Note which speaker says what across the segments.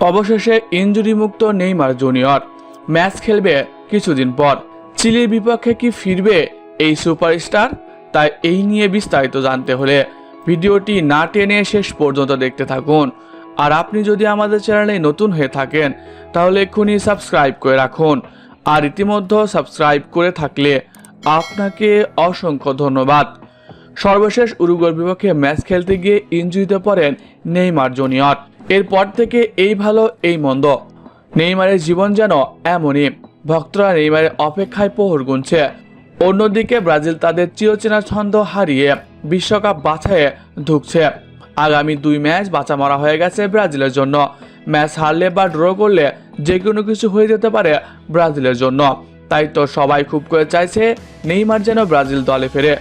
Speaker 1: অবশেষে ইঞ্জুরি মুক্ত Neymar junior. Match খেলবে কিছুদিন পর। চিলির বিপক্ষে কি ফিরবে এই সুপারস্টার? তাই এই নিয়ে বিস্তারিত জানতে হলে ভিডিওটি না টেনে শেষ পর্যন্ত দেখতে থাকুন। আর আপনি যদি আমাদের চ্যানেলে নতুন হয়ে থাকেন, তাহলে এক্ষুনি সাবস্ক্রাইব করে রাখুন। আর ইতিমধ্যে সাবস্ক্রাইব করে থাকলে আপনাকে অসংখ্য ধন্যবাদ। সর্বশেষ উরুগুয়ের বিপক্ষে ম্যাচ খেলতে গিয়ে ইনজুরিতে পড়েন নেইমার জুনিয়র। এরপর থেকে এই ভালো, এই মন্দ। নেইমারের জীবন যেন এমনই। ভক্তরা নেইমারের অপেক্ষায় প্রহর গুনছে। অন্যদিকে ব্রাজিল তাদের চিরচেনা ছন্দ হারিয়ে বিশ্বকাপ বাছাইয়ে ঢুকছে আগামী দুই ম্যাচ বাঁচা মারা হয়ে গেছে ব্রাজিলের জন্য। ম্যাচ হারলে বা ড্র করলে যে কোনো কিছু হয়ে যেতে পারে ব্রাজিলের জন্য। তাই তো সবাই খুব করে চাইছে নেইমার যেন ব্রাজিল দলে ফেরে।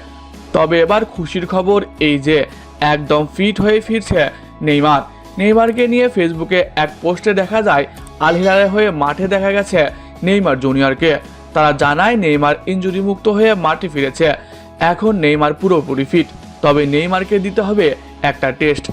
Speaker 1: তবে এবার খুশির খবর এই যে, একদম ফিট হয়ে ফিরছে নেইমার। নেইমারকে নিয়ে ফেসবুকে এক পোস্টে দেখা যায় আল হয়ে মাঠে দেখা গেছে নেইমার জুনিয়রকে। তারা জানায়, নেইমার ইঞ্জুরি মুক্ত হয়ে মাঠে ফিরেছে। এখন নেইমার পুরোপুরি ফিট তবে নেইমারকে দিতে হবে একটা টেস্ট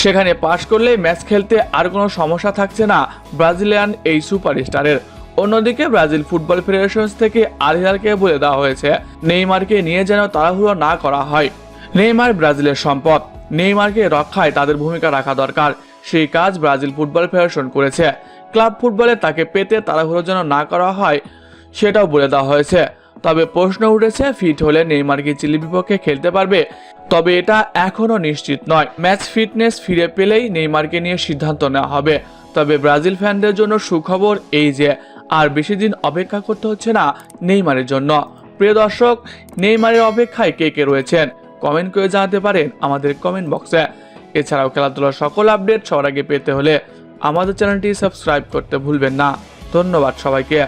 Speaker 1: সেখানে পাশ করলে ম্যাচ খেলতে আর কোনো সমস্যা থাকছে না ব্রাজিলিয়ান এই সুপারস্টারের অন্যদিকে ব্রাজিল ফুটবল ফেডারেশন থেকে আল হিলালকে বলে দেওয়া হয়েছে, নেইমারকে নিয়ে যেন তাড়াহুড়ো না করা হয়। নেইমার ব্রাজিলের সম্পদ। নেইমারকে রক্ষায় তাদের ভূমিকা রাখা দরকার। সেই কাজ ব্রাজিল ফুটবল ফেডারেশন করেছে। ক্লাব ফুটবলে তাকে পেতে তাড়াহুড়ো যেন না করা হয়, সেটাও বলে দেওয়া হয়েছে। তবে প্রশ্ন উঠেছে, ফিট হলে নেইমার কি চিলির বিপক্ষে খেলতে পারবে? তবে এটা এখনও নিশ্চিত নয়। ম্যাচ ফিটনেস ফিরে পেলেই নেইমারকে নিয়ে সিদ্ধান্ত নেওয়া হবে। তবে ব্রাজিল ফ্যানদের জন্য সুখবর এই যে, আর বেশি দিন অপেক্ষা করতে হচ্ছে না নেইমারের জন্য। প্রিয় দর্শক, নেইমারের অপেক্ষায় কে কে রয়েছেন? কমেন্ট করে জানাতে পারেন আমাদের কমেন্ট বক্সে। এছাড়াও খেলাধুলার সকল আপডেট সবার আগে পেতে হলে আমাদের চ্যানেলটি সাবস্ক্রাইব করতে ভুলবেন না। ধন্যবাদ সবাইকে।